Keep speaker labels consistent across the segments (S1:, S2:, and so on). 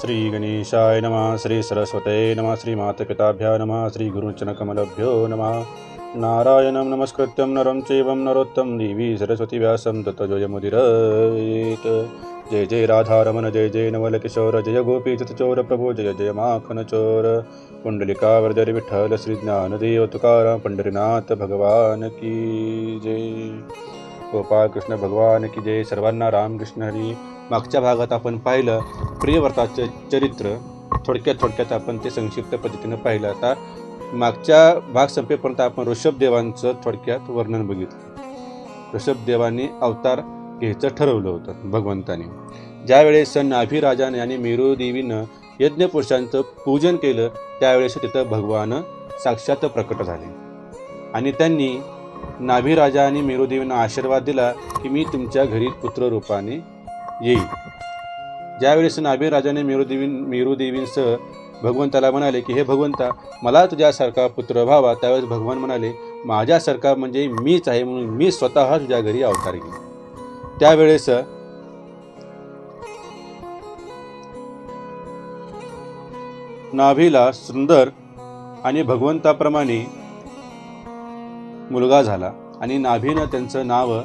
S1: श्री गणेशाय नमः श्री सरस्वते नमः श्री मातपिताभ्या नमः श्री गुरुचनकमलभ्यो नमः। नारायणं नमस्कृत्यं नरं चैवं नरोत्तम देवी सरस्वती व्यासं जयमुदिरयेत् जय जय राधारमण जय जय नवलकिशोर जय गोपी चतचोर प्रभो जय जय माखन चोर। पुंडलिका विठ्ठल श्री ज्ञानदेव तुकाराम पंढरीनाथ भगवान की जय। गोपाल कृष्ण भगवान की जय सर्वांना रामकृष्ण हरी। मागच्या भागात आपण पाहिलं प्रियव्रताचं चरित्र थोडक्यात थोडक्यात आपण ते संक्षिप्त पद्धतीनं पाहिलं. आता मागच्या भाग संपेपर्यंत आपण ऋषभदेवांचं थोडक्यात वर्णन बघितलं. ऋषभदेवांनी अवतार घ्यायचं ठरवलं होतं भगवंताने. ज्यावेळेस नाभिराजाने आणि मेरुदेवीनं यज्ञपुरुषांचं पूजन केलं त्यावेळेस तिथं भगवान साक्षात प्रकट झाले. आणि त्यांनी नाभिराजा आणि मेरुदेवींना आशीर्वाद दिला की मी तुमच्या घरी पुत्ररूपाने येईल. ज्यावेळेस नाभिराजाने मेरुदेवी मेरुदेवींसह भगवंताला म्हणाले की हे भगवंता मला तुझ्यासारखा पुत्र व्हावा. त्यावेळेस भगवान म्हणाले माझ्यासारखा म्हणजे मीच आहे म्हणून मी स्वतः तुझ्या घरी अवतार घेईन. त्यावेळेस नाभीला सुंदर आणि भगवंताप्रमाणे मुलगा झाला आणि नाभीनं त्यांचं नाव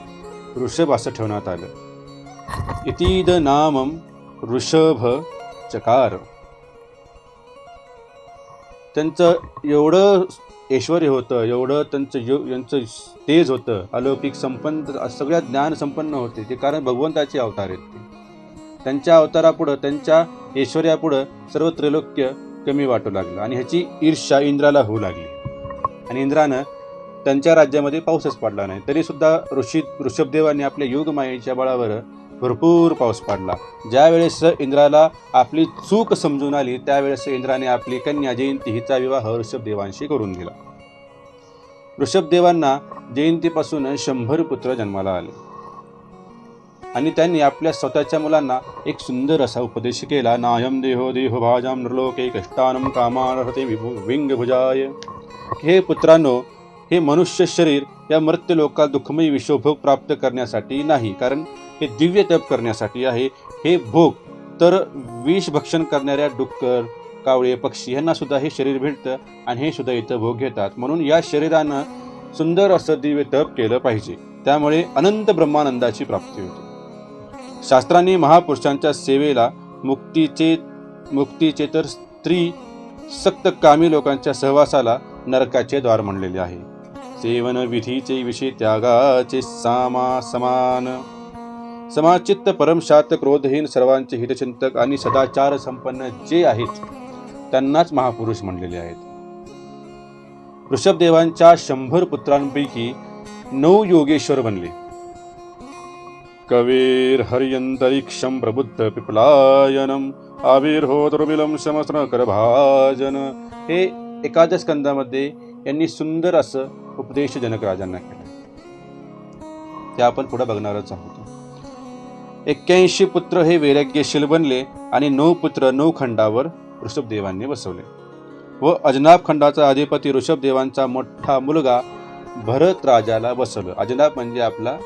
S1: ऋषभ असं ठेवण्यात आलं. इतीद नामम ऋषभ चकार. त्यांचं एवढं ऐश्वर होतं एवढं त्यांचं यो यांचं तेज होतं अलौकिक संपन्न सगळ्या ज्ञान संपन्न होते ते कारण भगवंताचे अवतार आहेत ते. त्यांच्या अवतारापुढं त्यांच्या ऐश्वर्यापुढं सर्व त्रैलोक्य कमी वाटू लागलं आणि ह्याची ईर्ष्या इंद्राला होऊ लागली. आणि इंद्रानं त्यांच्या राज्यामध्ये पाऊसच पडला नाही. तरीसुद्धा ऋषी ऋषभदेवाने आपल्या योगमायेच्या बळावर भरपूर पाऊस पडला. ज्यावेळेस इंद्राला आपली चूक समजून आली त्यावेळेस इंद्राने आपली कन्या जयंती हिचा विवाह ऋषभदेवांशी करून दिला. ऋषभदेवांना जयंतीपासून शंभर पुत्र जन्माला आले. आणि त्यांनी आपल्या स्वतःच्या मुलांना एक सुंदर असा उपदेश केला. नायम देहो देहो भाजाम नृलोके कष्टानम कामारहते विभु विंगभुजाय. हे पुत्रांनो हे मनुष्य शरीर या मृत्यू लोकात दुःखमयी विश्वभोग प्राप्त करण्यासाठी नाही कारण हे दिव्य तप करण्यासाठी आहे. हे भोग तर विष भक्षण करणाऱ्या डुक्कर कावळे पक्षी यांना सुद्धा हे शरीर भेटतं आणि हे सुद्धा इथं भोग घेतात. म्हणून या शरीरानं सुंदर असं दिव्य तप केलं पाहिजे. त्यामुळे अनंत ब्रह्मानंदाची प्राप्ती होते. शास्त्रांनी महापुरुषांच्या सेवेला मुक्तीचे मुक्तीचे तर स्त्री सक्त कामी लोकांच्या सहवासाला नरकाचे द्वार म्हणलेले आहे. सेवन विधीचे विषय त्यागाचे सामा समान समाचित्त परमशात क्रोधहीन सर्वांचे हितचिंतक आणि सदाचार संपन्न जे आहेत त्यांनाच महापुरुष म्हणलेले आहेत। ऋषभदेवांच्या शंभर पुत्रांपैकी नऊ योगेश्वर बनले। कवीर हरियंतरिक्षम प्रबुद्ध पिपलायनम आविर्होतरुमिलम शमस्न करभाजन हे एकादश स्कंदामध्ये यांनी सुंदर असं उपदेश जनक राजांना केलं. ते आपण पुढे बघणारच आहोत. एक्क्याऐंशी पुत्र हे वैराग्यशील बनले आणि नऊ पुत्र नऊ खंडावर ऋषभदेवांनी बसवले. व अजनाब खंडाचा अधिपती ऋषभदेवांचा मोठा मुलगा भरत राजाला बसवलं. अजनाब म्हणजे आपला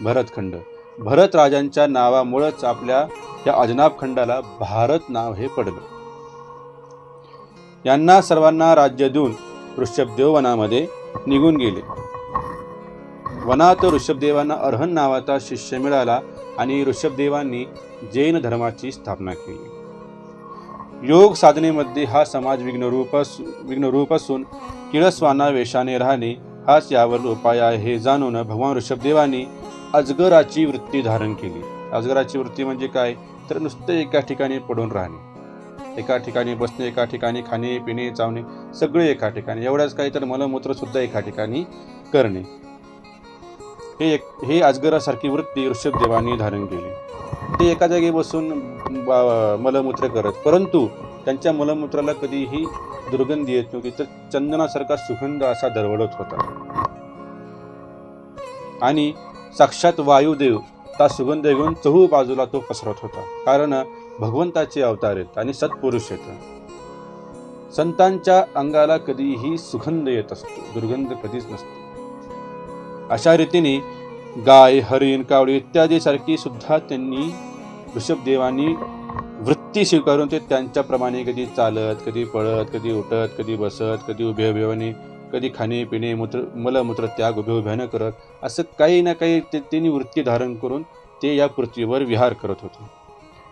S1: भरतखंड भरत राजांच्या नावामुळंच आपल्या या अजनाब खंडाला भारत नाव हे पडलं. यांना सर्वांना राज्य देऊन ऋषभदेव वनामध्ये निघून गेले. वनात ऋषभदेवांना अर्हन नावाचा शिष्य मिळाला आणि ऋषभदेवांनी जैन धर्माची स्थापना केली. योग साधनेमध्ये हा समाज विघ्नरूप विघ्नरूप असून किळसवाना वेशाने राहणे हाच यावर उपाय आहे हे जाणून भगवान ऋषभदेवांनी अजगराची वृत्ती धारण केली. अजगराची वृत्ती म्हणजे काय? तर नुसते एका ठिकाणी पडून राहणे. एका ठिकाणी बसणे एका ठिकाणी खाणे पिणे चावणे सगळे एका ठिकाणी. एवढ्याच काही तर मलमूत्र सुद्धा एका ठिकाणी करणे. हे एक हे अजगरासारखी वृत्ती ऋषभदेवांनी धारण केली. ते एका जागी बसून बा- मलमूत्र करत. परंतु त्यांच्या मलमूत्राला कधीही दुर्गंधी येत नव्हती तर चंदनासारखा सुगंध असा दरवळत होता. आणि साक्षात वायुदेव ता सुगंध घेऊन चहू बाजूला तो पसरत होता. कारण भगवंताचे अवतार आहेत आणि सत्पुरुष आहेत. संतांच्या अंगाला कधीही सुगंध येत असतो दुर्गंध कधीच नसतो. अशा रीतीने गाय हरिण कावळी इत्यादी सारखी सुद्धा त्यांनी ऋषभदेवांनी वृत्ती स्वीकारून ते त्यांच्याप्रमाणे कधी चालत कधी पळत कधी उठत कधी बसत कधी उभे उभ्याने कधी खाणे पिणे मूत्र मलमूत्र त्याग उभे उभ्यानं करत असं काही ना काही ते त्यांनी वृत्ती धारण करून ते या पृथ्वीवर विहार करत होते.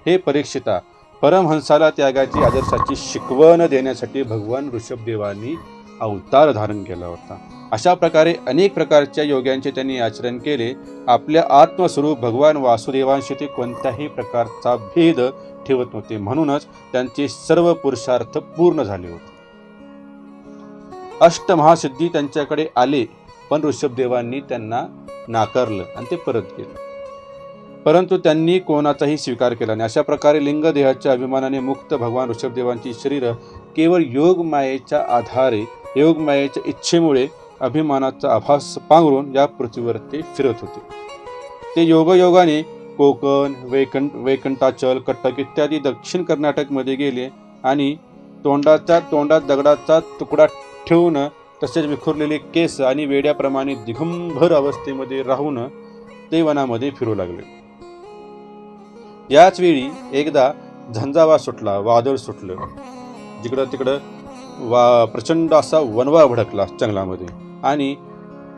S1: हे परीक्षिता परमहंसाला त्यागाची आदर्शाची शिकवण देण्यासाठी भगवान ऋषभदेवांनी अवतार धारण केला होता. अशा प्रकारे अनेक प्रकारच्या योग्यांचे त्यांनी आचरण केले. आपल्या आत्मस्वरूप भगवान वासुदेवांशी ते कोणत्याही प्रकारचा भेद ठेवत नव्हते. म्हणूनच त्यांचे सर्व पुरुषार्थ पूर्ण झाले होते. अष्टमहासिद्धी त्यांच्याकडे आले पण ऋषभदेवांनी त्यांना नाकारलं आणि ते परत गेलं. परंतु त्यांनी कोणाचाही स्वीकार केला नाही. अशा प्रकारे लिंगदेहाच्या अभिमानाने मुक्त भगवान ऋषभदेवांची शरीर केवळ योगमायेच्या आधारे योगमायेच्या इच्छेमुळे अभिमानाचा आभास पांघरून या पृथ्वीवर ते फिरत होते. ते योगयोगाने कोकण वैकंठ वैकंठाचल कट्टक इत्यादी दक्षिण कर्नाटकमध्ये गेले आणि तोंडाच्या तोंडात दगडाचा तुकडा ठेवून तसेच विखुरलेले केस आणि वेड्याप्रमाणे दिगंभर अवस्थेमध्ये राहून ते वनामध्ये फिरू लागले. याच वेळी एकदा झंझावा सुटला वादळ सुटलं. जिकडं तिकडं वा प्रचंड असा वनवा भडकला जंगलामध्ये. आणि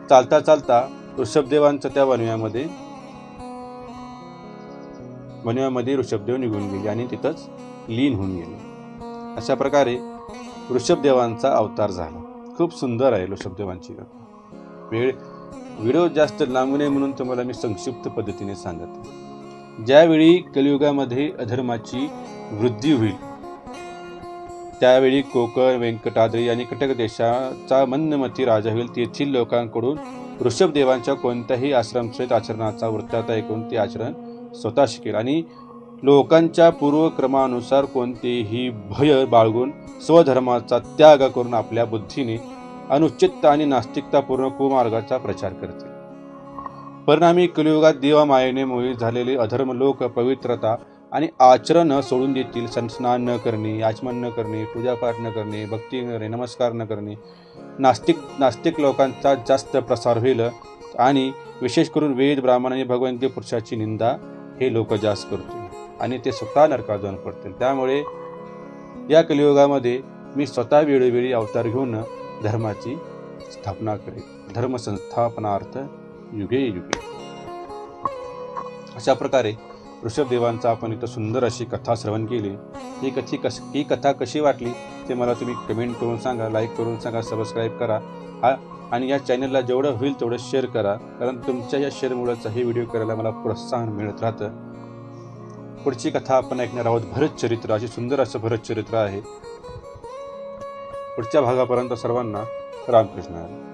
S1: चालता चालता ऋषभदेवांचं त्या वनव्यामध्ये वनव्यामध्ये ऋषभदेव निघून गेले आणि तिथंच लीन होऊन गेले. अशा प्रकारे ऋषभदेवांचा अवतार झाला. खूप सुंदर आहे ऋषभदेवांची कथा. वेळ व्हिडिओ जास्त लांबू नये म्हणून तुम्हाला मी संक्षिप्त पद्धतीने सांगत आहे. ज्यावेळी कलियुगामध्ये अधर्माची वृद्धी होईल त्यावेळी कोकण व्यंकटाद्री आणि कटक देशाचा मंदमती राजा होईल. तेथील लोकांकडून ऋषभदेवांच्या कोणत्याही आश्रमसहित आचरणाचा वृत्तांत ऐकून ते आचरण स्वतः शिकेल आणि लोकांच्या पूर्वक्रमानुसार कोणतेही भय बाळगून स्वधर्माचा त्याग करून आपल्या बुद्धीने अनुचित आणि नास्तिकतापूर्ण कुमार्गाचा प्रचार करते परिणामी कलियुगात देवामायेने मोहित झालेले अधर्म लोक पवित्रता आणि आचरण सोडून देतील. संस्नान न करणे आचमन न करणे पूजापाठ न करणे भक्ती न करणे नमस्कार न करणे. नास्तिक नास्तिक लोकांचा जास्त प्रसार होईल आणि विशेष करून वेद ब्राह्मण आणि भगवंती पुरुषाची निंदा हे लोक जास्त करतील आणि ते स्वतः नरकात जाऊन पडतील. त्यामुळे या कलियुगामध्ये मी स्वतः वेळोवेळी अवतार घेऊन धर्माची स्थापना करेन. धर्मसंस्थापनार्थ युगे युगे. अशा प्रकारे ऋषभदेवांचा आपण इथं सुंदर अशी कथा श्रवण केली. ही कथी कश ही कथा कशी वाटली ते मला तुम्ही कमेंट करून सांगा लाईक करून सांगा सबस्क्राईब करा. हा आणि या चॅनलला जेवढं होईल तेवढं शेअर करा. कारण तुमच्या या शेअरमुळेच हे व्हिडिओ करायला मला प्रोत्साहन मिळत राहतं. पुढची कथा आपण ऐकणार आहोत भरत चरित्र अशी सुंदर असं भरत चरित्र आहे. पुढच्या भागापर्यंत सर्वांना रामकृष्ण आहे